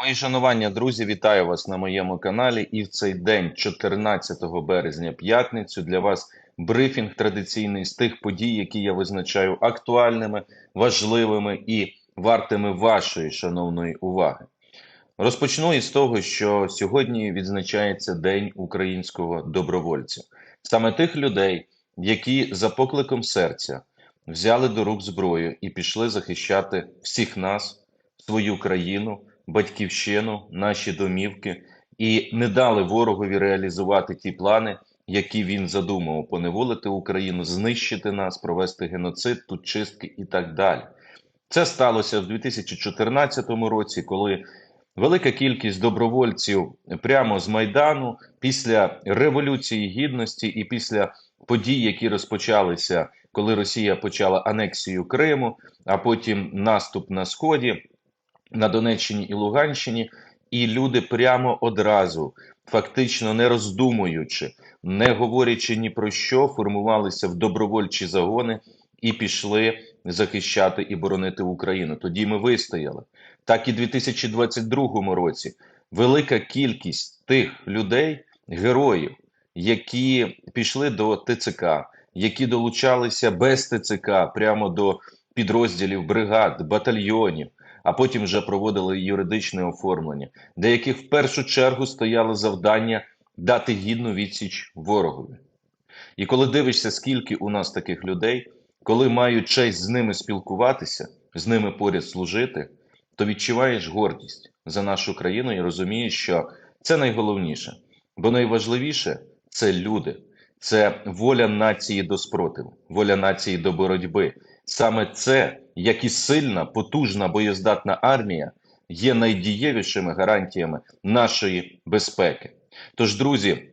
Мої шанування, друзі, вітаю вас на моєму каналі. І в цей день, 14 березня, п'ятницю, для вас брифінг традиційний з тих подій, які я визначаю актуальними, важливими і вартими вашої шановної уваги. Розпочну із того, що сьогодні відзначається День українського добровольця, саме тих людей, які за покликом серця взяли до рук зброю і пішли захищати всіх нас, свою країну батьківщину, наші домівки і не дали ворогові реалізувати ті плани, які він задумав: поневолити Україну, знищити нас, провести геноцид, тут чистки і так далі. Це сталося в 2014 році, коли велика кількість добровольців прямо з майдану після революції гідності і після подій, які розпочалися, коли Росія почала анексію Криму, а потім наступ на сході на Донеччині і Луганщині, і люди прямо одразу, фактично не роздумуючи, не говорячи ні про що, формувалися в добровольчі загони і пішли захищати і боронити Україну. Тоді ми вистояли. Так і в 2022 році велика кількість тих людей, героїв, які пішли до ТЦК, які долучалися без ТЦК прямо до підрозділів бригад, батальйонів, а потім вже проводили юридичне оформлення, для яких в першу чергу стояло завдання дати гідну відсіч ворогові. І коли дивишся, скільки у нас таких людей, коли мають честь з ними спілкуватися, з ними поряд служити, то відчуваєш гордість за нашу країну і розумієш, що це найголовніше, бо найважливіше це люди, це воля нації до спротиву, воля нації до боротьби. Саме це як і сильна, потужна боєздатна армія є найдієвішими гарантіями нашої безпеки. Тож, друзі,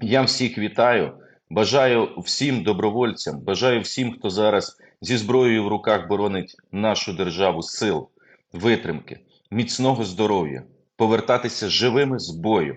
я всіх вітаю, бажаю всім добровольцям, бажаю всім, хто зараз зі зброєю в руках боронить нашу державу сил, витримки, міцного здоров'я, повертатися живими з бою.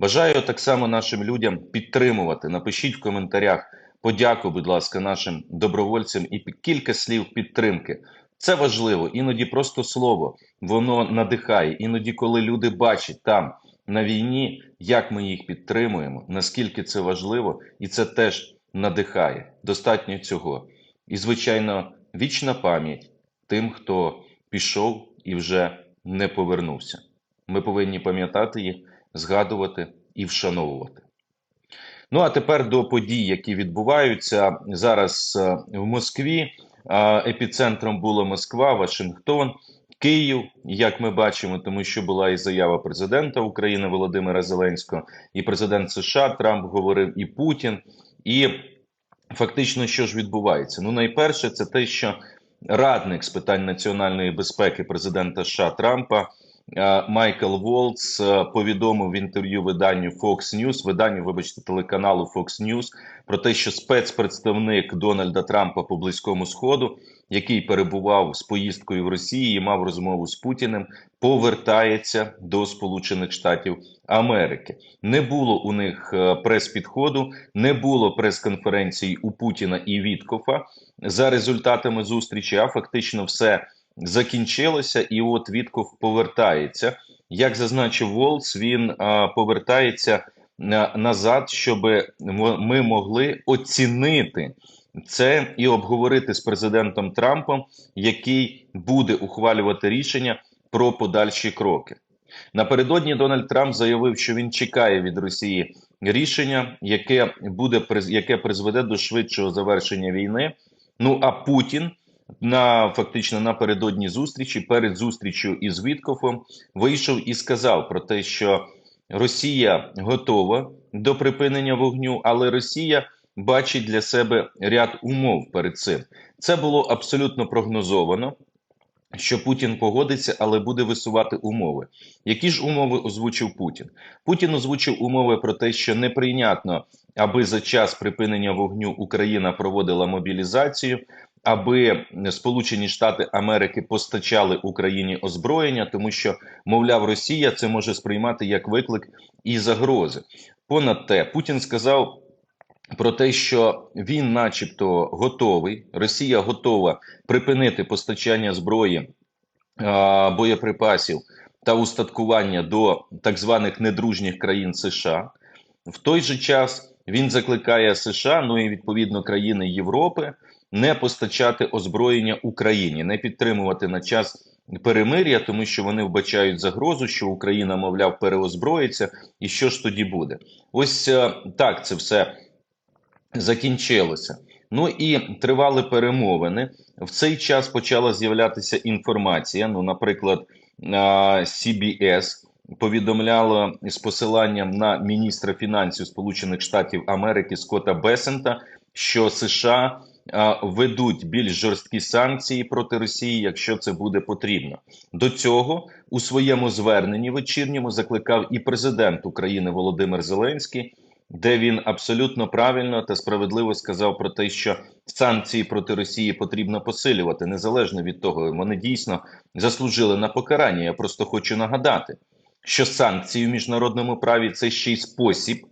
Бажаю так само нашим людям підтримувати. Напишіть в коментарях. Подяку, будь ласка, нашим добровольцям і кілька слів підтримки. Це важливо. Іноді просто слово воно надихає. Іноді, коли люди бачать там на війні, як ми їх підтримуємо, наскільки це важливо, і це теж надихає. Достатньо цього. І, звичайно, вічна пам'ять тим, хто пішов і вже не повернувся. Ми повинні пам'ятати їх, згадувати і вшановувати. Ну а тепер до подій, які відбуваються зараз е, в Москві. Епіцентром була Москва, Вашингтон, Київ, як ми бачимо, тому що була і заява президента України Володимира Зеленського, і президент США Трамп говорив, і Путін. І фактично, що ж відбувається? Ну, найперше, це те, що радник з питань національної безпеки президента США Трампа. Е, Майкл Волц е, повідомив в інтерв'ю виданню Fox News, виданню, вибачте, телеканалу Fox News, про те, що спецпредставник Дональда Трампа по близькому сходу, який перебував з поїздкою в Росії і мав розмову з Путіним, повертається до Сполучених Штатів Америки. Не було у них е, прес-підходу, не було прес-конференції у Путіна і Віткофа за результатами зустрічі. А фактично все закінчилося, і от Вітков повертається. Як зазначив Волц, він повертається на, назад, щоб ми могли оцінити це і обговорити з президентом Трампом, який буде ухвалювати рішення про подальші кроки. Напередодні Дональд Трамп заявив, що він чекає від Росії рішення, яке буде яке призведе до швидшого завершення війни. Ну а Путін на фактично напередодні зустрічі, перед зустрічю із Віткофом, вийшов і сказав про те, що Росія готова до припинення вогню, але Росія бачить для себе ряд умов перед цим. Це було абсолютно прогнозовано. Що Путін погодиться, але буде висувати умови. Які ж умови озвучив Путін? Путін озвучив умови про те, що неприйнятно, аби за час припинення вогню Україна проводила мобілізацію, аби Сполучені Штати Америки постачали Україні озброєння, тому що, мовляв, Росія це може сприймати як виклик і загрози. Понад те, Путін сказав. Про те, що він, начебто, готовий, Росія готова припинити постачання зброї боєприпасів та устаткування до так званих недружніх країн США. В той же час він закликає США, ну і відповідно країни Європи, не постачати озброєння Україні, не підтримувати на час перемир'я, тому що вони вбачають загрозу, що Україна, мовляв, переозброїться, і що ж тоді буде? Ось е, так це все закінчилося. Ну і тривали перемовини. В цей час почала з'являтися інформація. Ну, наприклад, CBS повідомляло з посиланням на міністра фінансів Сполучених Штатів Америки Скотта Бесента, що США ведуть більш жорсткі санкції проти Росії, якщо це буде потрібно. До цього у своєму зверненні вечірньому закликав і президент України Володимир Зеленський де він абсолютно правильно та справедливо сказав про те, що санкції проти Росії потрібно посилювати незалежно від того, вони дійсно заслужили на покарання. Я просто хочу нагадати, що санкції в міжнародному праві це ще й спосіб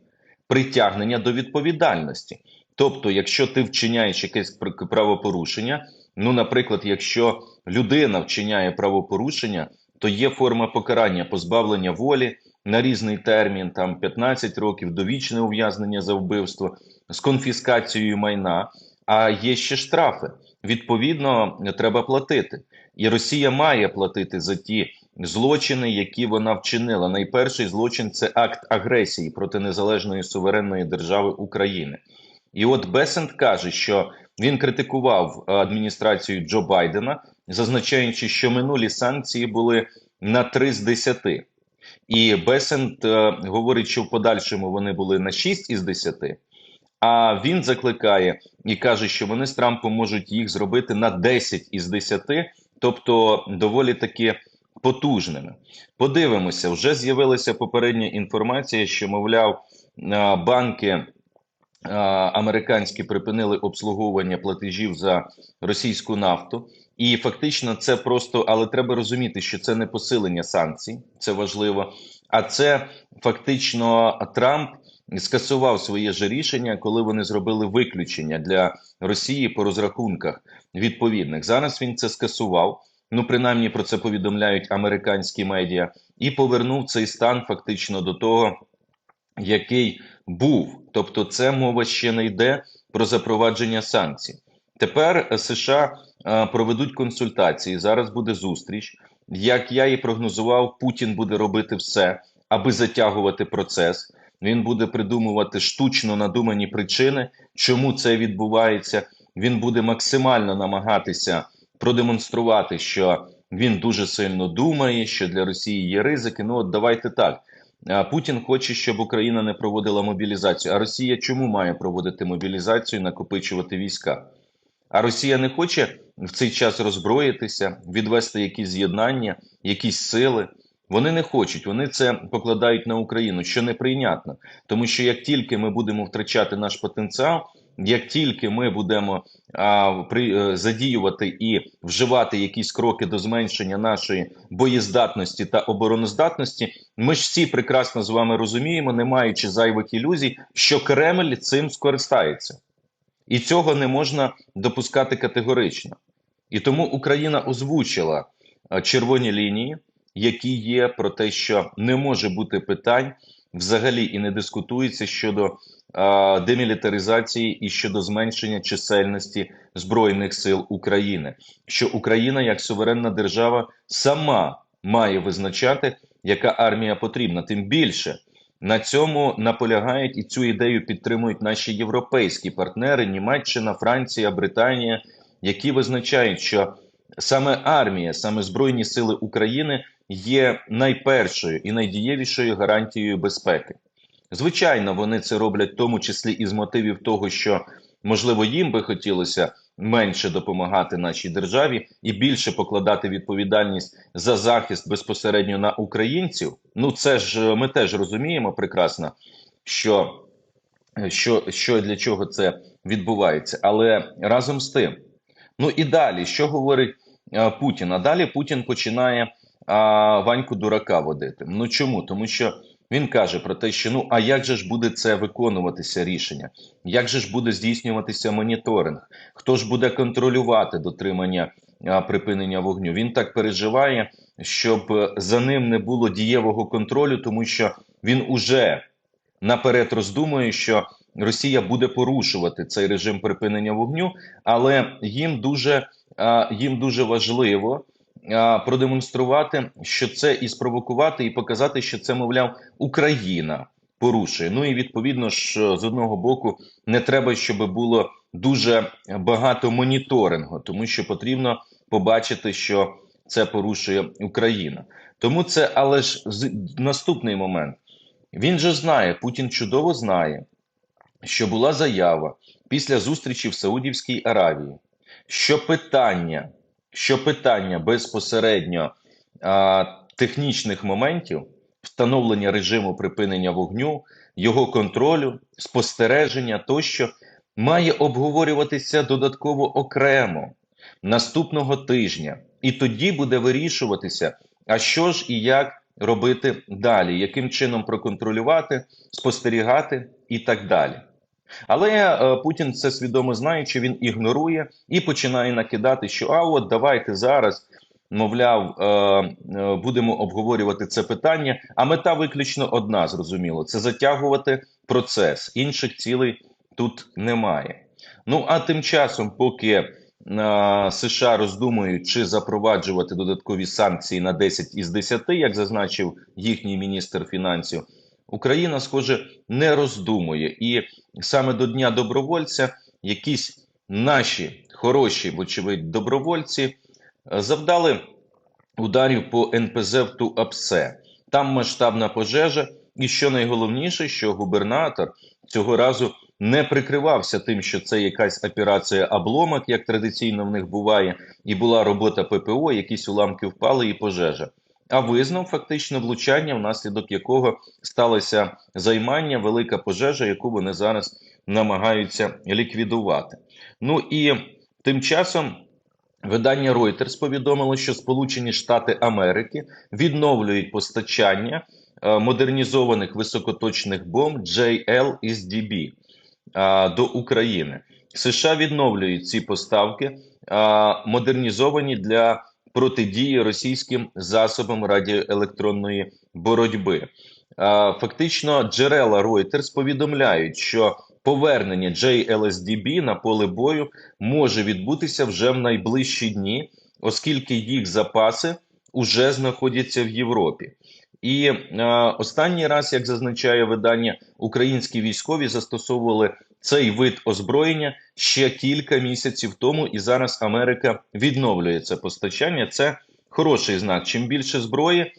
притягнення до відповідальності. Тобто, якщо ти вчиняєш якесь правопорушення, ну, наприклад, якщо людина вчиняє правопорушення, то є форма покарання позбавлення волі на різний термін, там 15 років, довічне ув'язнення за вбивство з конфіскацією майна. А є ще штрафи. Відповідно, треба платити. І Росія має платити за ті злочини, які вона вчинила. Найперший злочин це акт агресії проти незалежної суверенної держави України. І от Бесент каже, що він критикував адміністрацію Джо Байдена, зазначаючи, що минулі санкції були на 3 з 10. І Бесент е, говорить, що в подальшому вони були на 6 із 10, а він закликає і каже, що вони з Трампом можуть їх зробити на 10 із 10, тобто доволі таки потужними. Подивимося, вже з'явилася попередня інформація, що, мовляв, е, банки. Американські припинили обслуговування платежів за російську нафту, і фактично це просто, але треба розуміти, що це не посилення санкцій, це важливо. А це фактично Трамп скасував своє ж рішення, коли вони зробили виключення для Росії по розрахунках відповідних. Зараз він це скасував. Ну, принаймні про це повідомляють американські медіа, і повернув цей стан фактично до того, який був. Тобто, це мова ще не йде про запровадження санкцій. Тепер США Е, проведуть консультації. Зараз буде зустріч. Як я і прогнозував, Путін буде робити все, аби затягувати процес. Він буде придумувати штучно надумані причини, чому це відбувається. Він буде максимально намагатися продемонструвати, що він дуже сильно думає, що для Росії є ризики. Ну от давайте так. Путін хоче, щоб Україна не проводила мобілізацію. А Росія чому має проводити мобілізацію, накопичувати війська? А Росія не хоче в цей час роззброїтися, відвести якісь з'єднання, якісь сили. Вони не хочуть, вони це покладають на Україну, що неприйнятно. Тому що як тільки ми будемо втрачати наш потенціал, як тільки ми будемо а, при, е, задіювати і вживати якісь кроки до зменшення нашої боєздатності та обороноздатності, ми ж всі прекрасно з вами розуміємо, не маючи зайвих ілюзій, що Кремль цим скористається. І цього не можна допускати категорично. І тому Україна озвучила е, червоні лінії, які є про те, що не може бути питань взагалі і не дискутується щодо е, демілітаризації і щодо зменшення чисельності збройних сил України, що Україна як суверенна держава сама має визначати, яка армія потрібна, тим більше. На цьому наполягають і цю ідею підтримують наші європейські партнери Німеччина, Франція, Британія, які визначають, що саме армія, саме Збройні Сили України є найпершою і найдієвішою гарантією безпеки. Звичайно, вони це роблять в тому числі із мотивів того, що можливо їм би хотілося менше допомагати нашій державі і більше покладати відповідальність за захист безпосередньо на українців. Ну це ж ми теж розуміємо прекрасно, що що, що для чого це відбувається, але разом з тим. Ну і далі, що говорить а, Путін? А далі Путін починає а, Ваньку дурака водити. Ну чому? Тому що він каже про те, що ну а як же ж буде це виконуватися рішення? Як же ж буде здійснюватися моніторинг? Хто ж буде контролювати дотримання а, припинення вогню. Він так переживає, щоб е, за ним не було дієвого контролю, тому що він уже наперед роздумує, що Росія буде порушувати цей режим припинення вогню, але їм дуже, а, їм дуже важливо продемонструвати, що це і спровокувати, і показати, що це, мовляв, Україна порушує. Ну і відповідно ж з одного боку не треба, щоб було дуже багато моніторингу, тому що потрібно побачити, що це порушує Україна. Тому це, але ж наступний момент. Він же знає, Путін чудово знає, що була заява після зустрічі в Саудівській Аравії, що питання, що питання безпосередньо а, технічних моментів встановлення режиму припинення вогню, його контролю, спостереження тощо має обговорюватися додатково окремо наступного тижня, і тоді буде вирішуватися, а що ж і як робити далі, яким чином проконтролювати, спостерігати і так далі. Але е, Путін це свідомо знаючи, він ігнорує і починає накидати, що а от давайте зараз, мовляв, е, е, будемо обговорювати це питання. А мета виключно одна, зрозуміло: це затягувати процес. Інших цілей тут немає. Ну а тим часом, поки США роздумують, чи запроваджувати додаткові санкції на 10 із 10, як зазначив їхній міністр фінансів, Україна, схоже, не роздумує. І саме до Дня добровольця якісь наші хороші, вочевидь, добровольці е, завдали ударів по НПЗ в Туапсе. Там масштабна пожежа, і що найголовніше, що губернатор цього разу не прикривався тим, що це якась операція обломок, як традиційно в них буває, і була робота ППО, якісь уламки впали і пожежа. А визнав фактично влучання, внаслідок якого сталося займання, велика пожежа, яку вони зараз намагаються ліквідувати. Ну і тим часом видання Reuters повідомило, що Сполучені Штати Америки відновлюють постачання е, модернізованих високоточних бомб JLSDB е, до України. США відновлюють ці поставки, е, модернізовані для протидії російським засобам радіоелектронної боротьби. Фактично, джерела Reuters повідомляють, що повернення JLSDB на поле бою може відбутися вже в найближчі дні, оскільки їх запаси вже знаходяться в Європі. І е, останній раз, як зазначає видання, українські військові застосовували цей вид озброєння ще кілька місяців тому, і зараз Америка відновлює це постачання. Це хороший знак. Чим більше зброї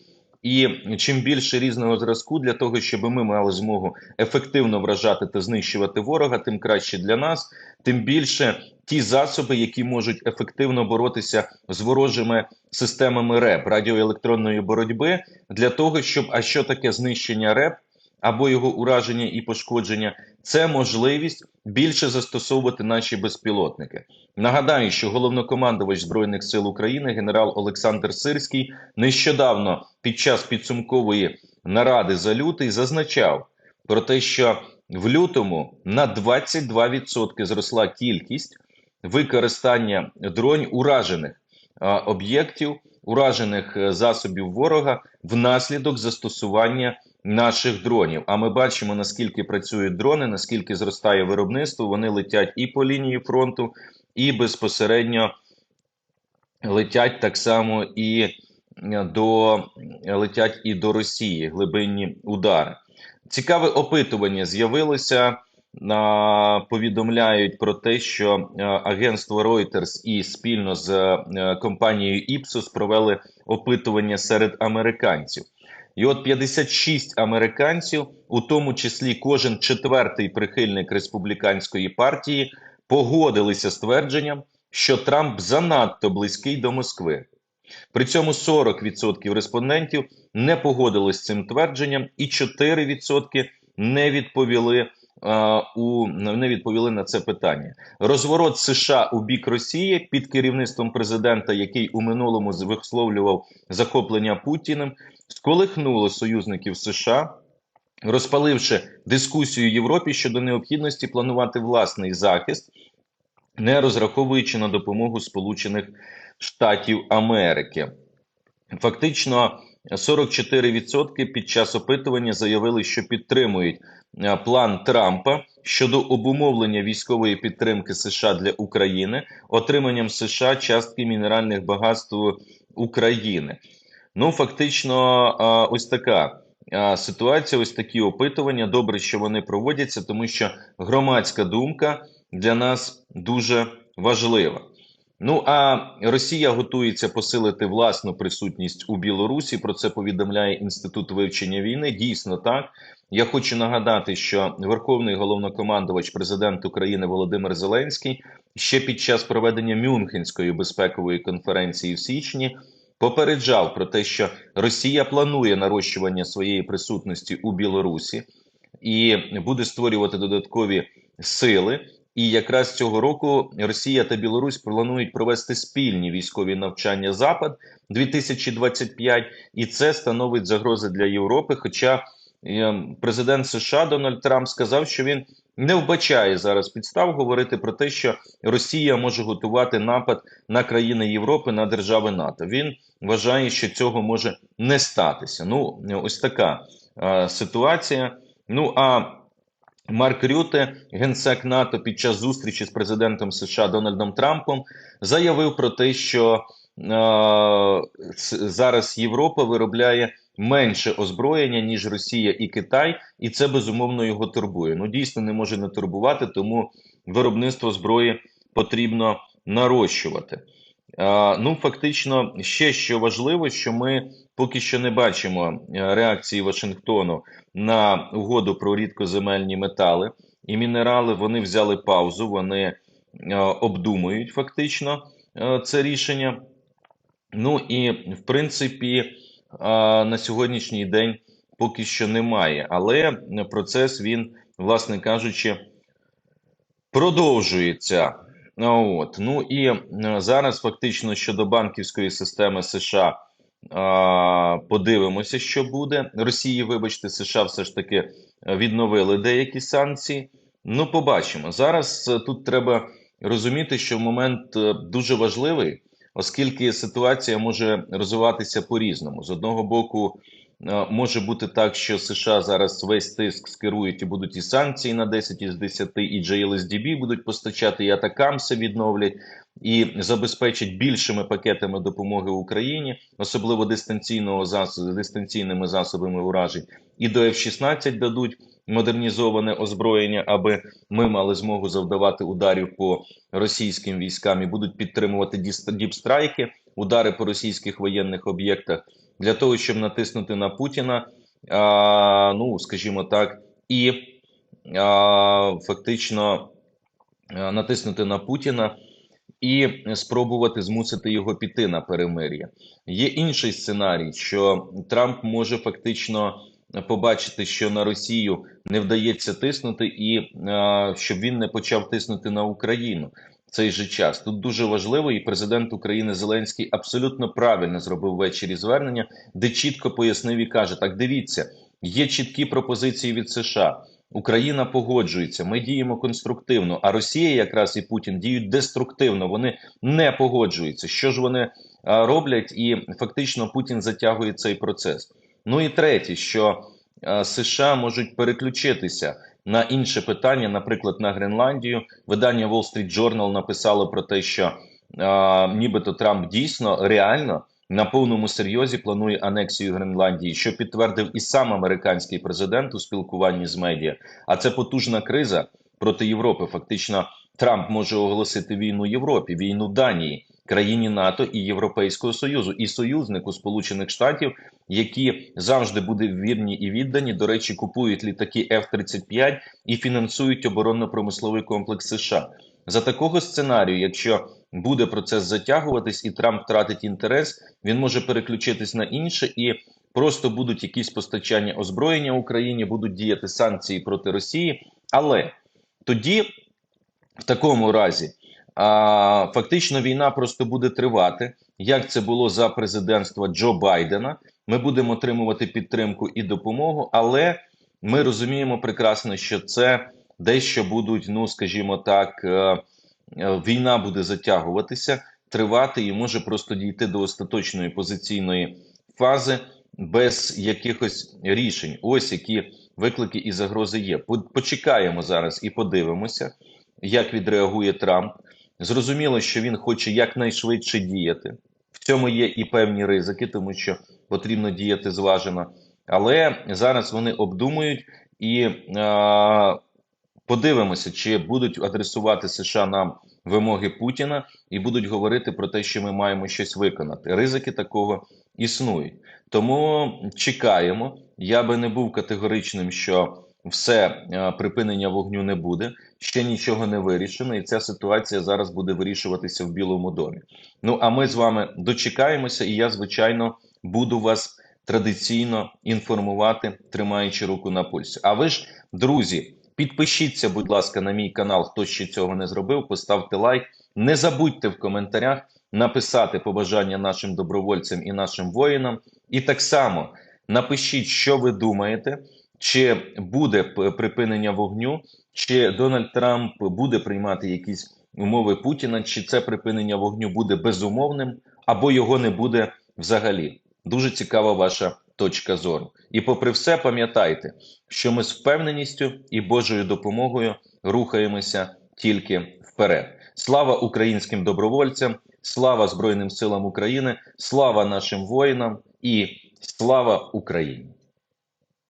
і чим більше різного зразку для того, щоб ми мали змогу ефективно вражати та знищувати ворога, тим краще для нас, тим більше ті засоби, які можуть ефективно боротися з ворожими системами РЕП радіоелектронної боротьби, для того, щоб а що таке знищення РЕП або його ураження і пошкодження, це можливість більше застосовувати наші безпілотники. Нагадаю, що головнокомандувач збройних сил України генерал Олександр Сирський нещодавно під час підсумкової наради за лютий зазначав про те, що в лютому на 22% зросла кількість використання дронь уражених об'єктів, уражених е, засобів ворога внаслідок застосування наших дронів. А ми бачимо наскільки працюють дрони, наскільки зростає виробництво. Вони летять і по лінії фронту, і безпосередньо летять так само і е, до летять і до Росії глибинні удари. Цікаве опитування з'явилося. Повідомляють про те, що а, агентство Reuters і спільно з компанією Ipsos провели опитування серед американців. І от 56 американців, у тому числі кожен четвертий прихильник республіканської партії, погодилися з твердженням, що Трамп занадто близький до Москви. При цьому 40% респондентів не погодились з цим твердженням, і 4% не відповіли. а, У не відповіли на це питання. Розворот США у бік Росії під керівництвом президента, який у минулому висловлював захоплення Путіним, сколихнуло союзників США, розпаливши дискусію Європі щодо необхідності планувати власний захист, не розраховуючи на допомогу Сполучених Штатів Америки. Фактично 44% під час опитування заявили, що підтримують е, план Трампа щодо обумовлення військової підтримки США для України отриманням США частки мінеральних багатств України. Ну, фактично, ось така ситуація, ось такі опитування. Добре, що вони проводяться, тому що громадська думка для нас дуже важлива. Ну а Росія готується посилити власну присутність у Білорусі. Про це повідомляє інститут вивчення війни. Дійсно так. Я хочу нагадати, що Верховний головнокомандувач президент України Володимир Зеленський ще під час проведення Мюнхенської безпекової конференції в січні попереджав про те, що Росія планує нарощування своєї присутності у Білорусі і буде створювати додаткові сили. І якраз цього року Росія та Білорусь планують провести спільні військові навчання Запад 2025 і це становить загрози для Європи. Хоча е, президент США Дональд Трамп сказав, що він не вбачає зараз підстав говорити про те, що Росія може готувати напад на країни Європи на держави НАТО. Він вважає, що цього може не статися. Ну ось така а, ситуація. Ну а Марк Рюте, генсек НАТО, під час зустрічі з президентом США Дональдом Трампом заявив про те, що е, зараз Європа виробляє менше озброєння ніж Росія і Китай, і це безумовно його турбує. Ну дійсно не може не турбувати, тому виробництво зброї потрібно нарощувати. Е, ну фактично, ще що важливо, що ми поки що не бачимо е, реакції Вашингтону на угоду про рідкоземельні метали і мінерали. Вони взяли паузу, вони е, обдумують фактично е, це рішення. Ну і в принципі, на сьогоднішній день поки що немає, але процес він, власне кажучи, продовжується. От. Ну і е, зараз фактично щодо банківської системи США Подивимося, що буде. Росії, вибачте, США все ж таки е, відновили деякі санкції. Ну, побачимо. Зараз е, тут треба розуміти, що момент е, дуже важливий, оскільки ситуація може розвиватися по-різному. З одного боку, може бути так, що США зараз весь тиск скерують і будуть і санкції на 10 із 10, і JLSDB будуть постачати, і атакамси відновлять і забезпечить більшими пакетами допомоги Україні, особливо дистанційного засобу, дистанційними засобами уражень, і до F-16 дадуть модернізоване озброєння, аби ми мали змогу завдавати ударів по російським військам і будуть підтримувати діпстрайки, удари по російських воєнних об'єктах для того, щоб натиснути на Путіна, а, ну скажімо так, і а, фактично натиснути на Путіна і спробувати змусити його піти на перемир'я. Є інший сценарій, що Трамп може фактично побачити, що на Росію не вдається тиснути, і а, щоб він не почав тиснути на Україну. Цей же час тут дуже важливо, і президент України Зеленський абсолютно правильно зробив ввечері звернення, де чітко пояснив і каже: так дивіться, є чіткі пропозиції від США. Україна погоджується, ми діємо конструктивно. А Росія, якраз і Путін, діють деструктивно. Вони не погоджуються. Що ж вони роблять? І фактично Путін затягує цей процес. Ну і третє, що США можуть переключитися на інше питання, наприклад, на Гренландію. Видання Wall Street Journal написало про те, що а, нібито Трамп дійсно реально на повному серйозі планує анексію Гренландії, що підтвердив і сам американський президент у спілкуванні з медіа. А це потужна криза проти Європи. Фактично, Трамп може оголосити війну Європі, війну Данії, країні НАТО і Європейського союзу і союзнику Сполучених Штатів, які завжди буде вірні і віддані. До речі, купують літаки F-35 і фінансують оборонно-промисловий комплекс США. За такого сценарію, якщо буде процес затягуватись, і Трамп втратить інтерес, він може переключитись на інше і просто будуть якісь постачання озброєння Україні, будуть діяти санкції проти Росії. Але тоді, в такому разі, а, фактично війна просто буде тривати. Як це було за президентства Джо Байдена? Ми будемо отримувати підтримку і допомогу, але ми розуміємо прекрасно, що це дещо будуть, ну скажімо так. Е, Е, війна буде затягуватися, тривати і може просто дійти до остаточної позиційної фази без якихось рішень. Ось які виклики і загрози є. По- Почекаємо зараз і подивимося, як відреагує Трамп. Зрозуміло, що він хоче якнайшвидше діяти. В цьому є і певні ризики, тому що потрібно діяти зважено. Але зараз вони обдумують і е, подивимося, чи будуть адресувати США нам вимоги Путіна і будуть говорити про те, що ми маємо щось виконати. Ризики такого існують. Тому чекаємо. Я би не був категоричним, що все е, припинення вогню не буде. Ще нічого не вирішено, і ця ситуація зараз буде вирішуватися в Білому домі. Ну а ми з вами дочекаємося, і я, звичайно, буду вас традиційно інформувати, тримаючи руку на пульсі. А ви ж, друзі, підпишіться, будь ласка, на мій канал, хто ще цього не зробив. Поставте лайк. Не забудьте в коментарях написати побажання нашим добровольцям і нашим воїнам. І так само напишіть, що ви думаєте, чи буде припинення вогню, чи Дональд Трамп буде приймати якісь умови Путіна, чи це припинення вогню буде безумовним, або його не буде взагалі. Дуже цікава ваша точка зору. І попри все, пам'ятайте, що ми з впевненістю і Божою допомогою рухаємося тільки вперед. Слава українським добровольцям, слава Збройним силам України, слава нашим воїнам і слава Україні!